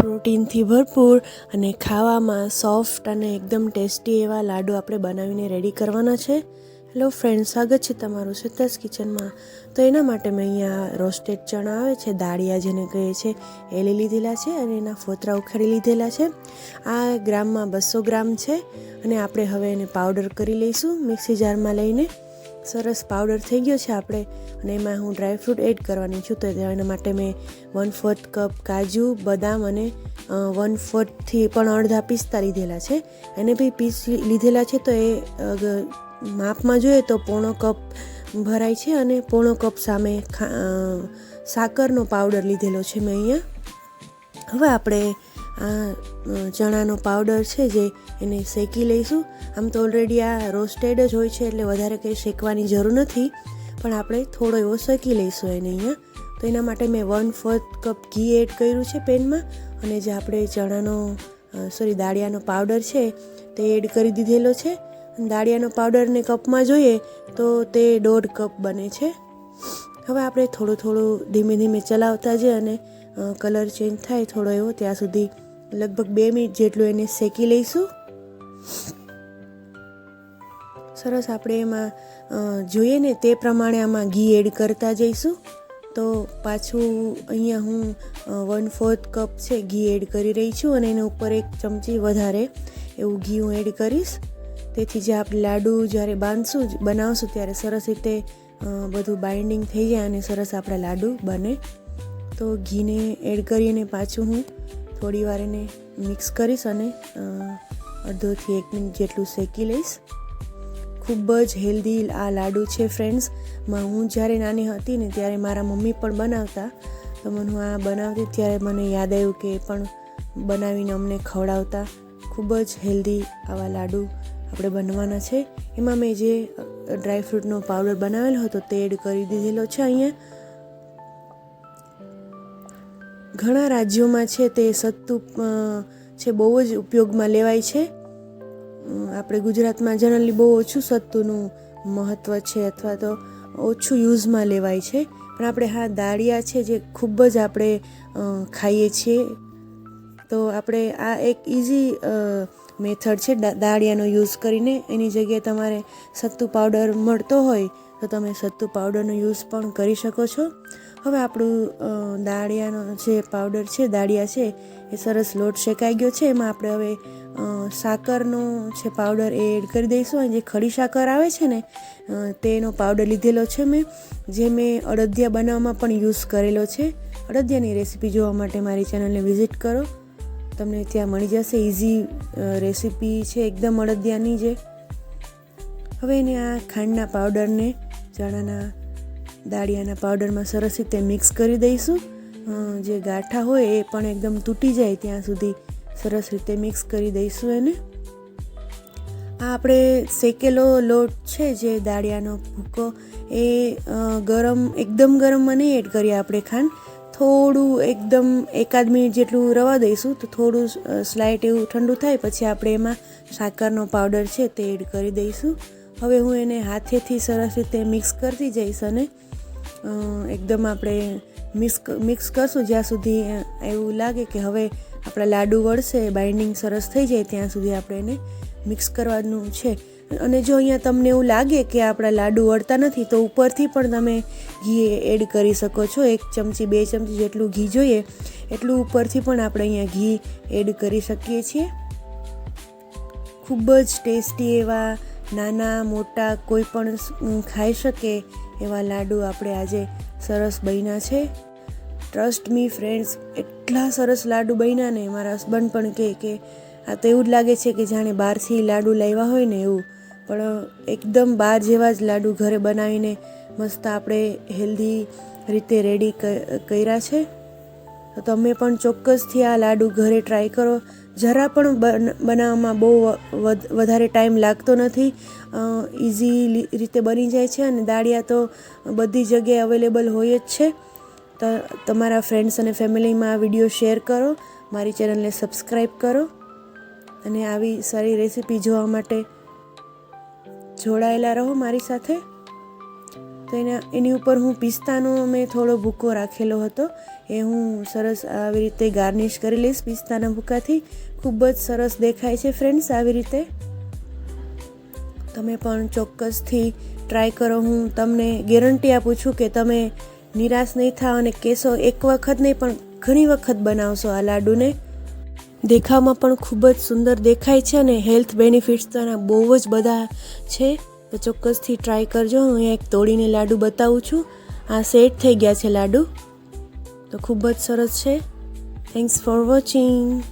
પ્રોટીનથી ભરપૂર અને ખાવામાં સોફ્ટ અને એકદમ ટેસ્ટી એવા લાડુ આપણે બનાવીને રેડી કરવાના છે. હેલો ફ્રેન્ડ સ્વાગત છે તમારું સિદ્ધાસ કિચનમાં. તો એના માટે મેં અહીંયા રોસ્ટેડ ચણા આવે છે, દાળિયા જેને કહે છે એ લઈ લીધેલા છે અને એના ફોતરા ઉખાડી લીધેલા છે. આ ગ્રામમાં બસો ગ્રામ છે અને આપણે હવે એને પાવડર કરી લઈશું, મિક્સી જારમાં લઈને. સરસ પાવડર થઈ ગયો છે આપણે. અને એમાં હું ડ્રાયફ્રૂટ એડ કરવાની છું. તો એના માટે મેં વન ફોર્થ કપ કાજુ, બદામ અને વન ફોર્થથી પણ અડધા પિસ્તા લીધેલા છે. એને બી પીસ લીધેલા છે તો એ માપમાં જોઈએ તો પોણો કપ ભરાય છે અને પોણો કપ સામે સાકરનો પાવડર લીધેલો છે મેં અહીંયા. હવે આપણે આ ચણાનો પાવડર છે જે એને શેકી લઈશું. આમ તો ઓલરેડી આ રોસ્ટેડ જ હોય છે એટલે વધારે કંઈ શેકવાની જરૂર નથી. પણ આપણે થોડો એવો શેકી લઈશું એને અહીંયા. તો એના માટે મેં વન ફોર્થ કપ ઘી એડ કર્યું છે પેનમાં. અને જે આપણે ચણાનો સોરી દાળિયાનો પાવડર છે તે એડ કરી દીધેલો છે. દાળિયાનો પાવડરને કપમાં જોઈએ તો તે દોઢ કપ બને છે. હવે આપણે થોડું થોડું ધીમે ધીમે ચલાવતા જઈએ અને કલર ચેન્જ થાય થોડો એવો ત્યાં સુધી લગભગ બે મિનિટ જેટલું એને શેકી લઈશું. સરસ આપણે એમાં જોઈએ ને તે પ્રમાણે આમાં ઘી એડ કરતા જઈશું. તો પાછું અહીંયા હું વન ફોર્થ કપ છે ઘી એડ કરી રહી છું અને એના ઉપર એક ચમચી વધારે એવું ઘી હું એડ કરીશ. તેથી જે આપણે લાડુ જ્યારે બાંધશું બનાવશું ત્યારે સરસ રીતે બધું બાઇન્ડિંગ થઈ જાય અને સરસ આપણા લાડુ બને. તો ઘીને એડ કરીને પાછું હું થોડી વાર એને મિક્સ કરીશ અને અડધોથી એક મિનિટ જેટલું શેકી લઈશ. ખૂબ જ હેલ્ધી આ લાડુ છે ફ્રેન્ડ્સ. હું જ્યારે નાની હતી ને ત્યારે મારા મમ્મી પણ બનાવતા. તો મને હું આ બનાવતી ત્યારે મને યાદ આવ્યું કે પણ બનાવીને અમને ખવડાવતા. ખૂબ જ હેલ્ધી આવા લાડુ આપણે બનવાના છે. એમાં મેં જે ડ્રાયફ્રૂટનો પાવડર બનાવેલો હતો તે એડ કરી દીધેલો છે અહીંયા. ઘણા રાજ્યોમાં છે તે સત્તુ છે બહુ જ ઉપયોગમાં લેવાય છે. આપણે ગુજરાતમાં જનરલી બહુ ઓછું સત્તુનું મહત્ત્વ છે અથવા તો ઓછું યુઝમાં લેવાય છે. પણ આપણે હા, દાળિયા છે જે ખૂબ જ આપણે ખાઈએ છીએ. તો આપણે આ એક ઇઝી મેથડ છે દાળિયાનો યુઝ કરીને એની જગ્યાએ તમારે સત્તુ પાવડર મળતો હોય, તો તમે સત્તુ પાવડરનો યુઝ પણ કરી શકો છો. હવે આપણું દાળિયાનો જે પાવડર છે, દાળિયા છે, એ સરસ લોટ શેકાઈ ગયો છે. એમાં આપણે હવે સાકરનો છે પાવડર એ એડ કરી દઈશું. અને જે ખડી સાકર આવે છે ને તેનો પાવડર લીધેલો છે મેં, જે મેં અડદિયા બનાવવામાં પણ યુઝ કરેલો છે. અડદિયાની રેસીપી જોવા માટે મારી ચેનલને વિઝિટ કરો. તમને ત્યાં મળી જશે. ઇઝી રેસીપી છે એકદમ અડદિયાની જે. હવે એને આ ખાંડના પાવડરને ચણાના દાળિયાના પાવડરમાં સરસ રીતે મિક્સ કરી દઈશું. જે ગાંઠા હોય એ પણ એકદમ તૂટી જાય ત્યાં સુધી સરસ રીતે મિક્સ કરી દઈશું એને. આ આપણે શેકેલો લોટ છે જે દાળિયાનો ભૂકો એ ગરમ, એકદમ ગરમમાં નહીં એડ કરીએ આપણે ખાંડ. થોડું એકદમ એકાદ મિનિટ જેટલું રવા દઈશું, તો થોડું સ્લાઇટ એવું ઠંડુ થાય, પછી આપણે એમાં સાકરનો પાવડર છે તે એડ કરી દઈશું. હવે હું એને હાથેથી સરસ રીતે મિક્સ કરતી જઈશ અને એકદમ આપણે મિક્સ મિક્સ કરશું જ્યાં સુધી એવું લાગે કે હવે આપણા લાડુ વળશે બાઇન્ડિંગ સરસ થઈ જાય ત્યાં સુધી આપણે એને મિક્સ કરવાનું છે. અને જો અહીંયા તમને એવું લાગે કે આપણા લાડુ વળતા નથી, તો ઉપરથી પણ તમે ઘી એડ કરી શકો છો. એક ચમચી, બે ચમચી જેટલું ઘી જોઈએ, એટલું ઉપરથી પણ આપણે અહીંયા ઘી એડ કરી શકીએ છીએ. ખૂબ જ ટેસ્ટી એવા નાના, મોટા, કોઈ પણ ખાઈ શકે એવા લાડુ આપણે આજે સરસ બન્યા છે. ટ્રસ્ટ મી ફ્રેન્ડ્સ એટલા સરસ લાડુ બન્યા ને, મારા હસબન્ડ પણ કહે કે, આ તો એવું જ લાગે છે કે જાણે બહારથી લાડુ લાવ્યા હોય ને એવું પણ એકદમ બહાર જેવા જ લાડુ ઘરે બનાવીને મસ્ત આપણે હેલ્ધી રીતે રેડી કર્યા છે. તો તમે પણ ચોક્કસથી આ લાડુ ઘરે ટ્રાય કરો. જરા પણ બનાવવામાં બહુ વધારે ટાઈમ લાગતો નથી. ઇઝી રીતે બની જાય છે અને દાળિયા તો બધી જગ્યાએ અવેલેબલ હોય જ છે. તો તમારા ફ્રેન્ડ્સ અને ફેમિલીમાં આ વીડિયો શેર કરો. મારી ચેનલને સબસ્ક્રાઈબ કરો. અને આવી સારી રેસીપી જોવા માટે જોડાયેલા રહો મારી સાથે. તો એના, એની ઉપર હું પિસ્તાનો મેં થોડો ભૂકો રાખેલો હતો. એ હું સરસ આવી રીતે ગાર્નિશ કરી લઈશ પિસ્તાના ભૂકાથી. ખૂબ જ સરસ દેખાય છે ફ્રેન્ડ્સ આવી રીતે. તમે પણ ચોક્કસથી ટ્રાય કરો. હું તમને ગેરંટી આપું છું કે તમે નિરાશ નહીં થાવ અને કહેશો એક વખત નહીં, પણ ઘણી વખત બનાવશો આ લાડુને. દેખાવમાં પણ ખૂબ જ સુંદર દેખાય છે અને હેલ્થ બેનિફિટ્સ તો એના બહુ જ બધા છે. તો ચોક્કસથી ટ્રાય કરજો. હું એક તોડીને લાડુ બતાવું છું. આ સેટ થઈ ગયા છે લાડુ. તો ખૂબ જ સરસ છે. Thanks for watching